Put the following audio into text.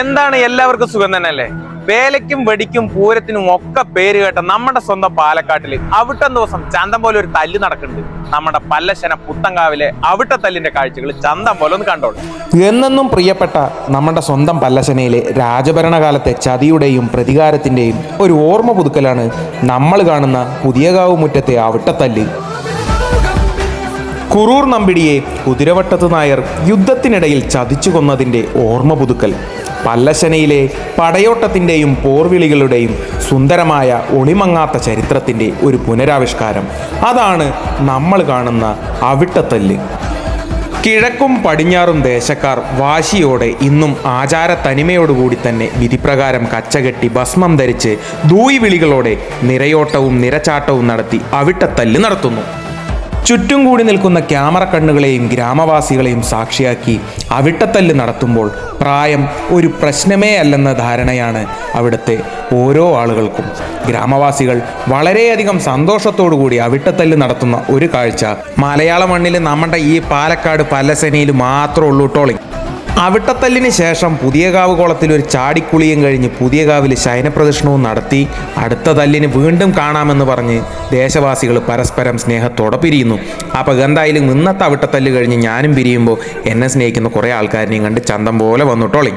എന്താണ് എല്ലാവർക്കും സുഖം തന്നെയല്ലേ? വേലയ്ക്കും വെടിക്കും പൂരത്തിനും ഒക്കെ പേര് കേട്ട നമ്മുടെ സ്വന്തം പാലക്കാട്ടിൽ അവിട്ടം ദിവസം ചന്തം പോലെ ഒരു തല്ല് നടക്കുന്നുണ്ട്. നമ്മുടെ പല്ലശന പുത്തങ്കാവിലെ അവിട്ടത്തല്ലിന്റെ കാഴ്ചകൾ ചന്തം പോലെ ഒന്ന് കണ്ടോളൂ. എന്നെന്നും പ്രിയപ്പെട്ട നമ്മുടെ സ്വന്തം പല്ലശനയിലെ രാജഭരണകാലത്തെ ചതിയുടെയും പ്രതികാരത്തിന്റെയും ഒരു ഓർമ്മ പുതുക്കലാണ് നമ്മൾ കാണുന്ന പുതിയകാവ് മുറ്റത്തെ അവിട്ടത്തല്ല് കുറൂർ നമ്പിടിയെ കുതിരവട്ടത്ത് നായർ യുദ്ധത്തിനിടയിൽ ചതിച്ചു കൊന്നതിന്റെ ഓർമ്മ പുതുക്കൽ. പല്ലശനയിലെ പടയോട്ടത്തിന്റെയും പോർവിളികളുടെയും സുന്ദരമായ ഒളിമങ്ങാത്ത ചരിത്രത്തിന്റെ ഒരു പുനരാവിഷ്കാരം. അതാണ് നമ്മൾ കാണുന്ന അവിട്ടത്തല്ല്. കിഴക്കും പടിഞ്ഞാറും ദേശക്കാർ വാശിയോടെ ഇന്നും ആചാര തനിമയോടുകൂടി തന്നെ വിധിപ്രകാരം കച്ചകെട്ടി ഭസ്മം ധരിച്ച് ദൂയി വിളികളോടെ നിരയോട്ടവും നിരച്ചാട്ടവും നടത്തി അവിട്ടത്തല്ല് നടത്തുന്നു. ചുറ്റും കൂടി നിൽക്കുന്ന ക്യാമറ കണ്ണുകളെയും ഗ്രാമവാസികളെയും സാക്ഷിയാക്കി അവിട്ടത്തല്ല് നടത്തുമ്പോൾ പ്രായം ഒരു പ്രശ്നമേ അല്ലെന്ന ധാരണയാണ് അവിടുത്തെ ഓരോ ആളുകൾക്കും. ഗ്രാമവാസികൾ വളരെയധികം സന്തോഷത്തോടു കൂടി അവിട്ടത്തല്ല് നടത്തുന്ന ഒരു കാഴ്ച. മലയാള മണ്ണിൽ നമ്മുടെ ഈ പാലക്കാട് പല്ലസേനയിൽ മാത്രമേ ഉള്ളൂ ടോളി. അവിട്ടത്തല്ലിന് ശേഷം പുതിയകാവ് കുളത്തിൽ ഒരു ചാടിക്കുളിയും കഴിഞ്ഞ് പുതിയകാവിൽ ശയനപ്രദക്ഷിണവും നടത്തി അടുത്ത തല്ലിന് വീണ്ടും കാണാമെന്ന് പറഞ്ഞ് ദേശവാസികൾ പരസ്പരം സ്നേഹത്തോടെ പിരിയുന്നു. അപ്പോൾ എന്തായാലും ഇന്നത്തെ അവിട്ടത്തല്ല് കഴിഞ്ഞ് ഞാനും പിരിയുമ്പോൾ എന്നെ സ്നേഹിക്കുന്ന കുറേ ആൾക്കാരിനെയും കണ്ട് ചന്തം പോലെ വന്നു ടോളി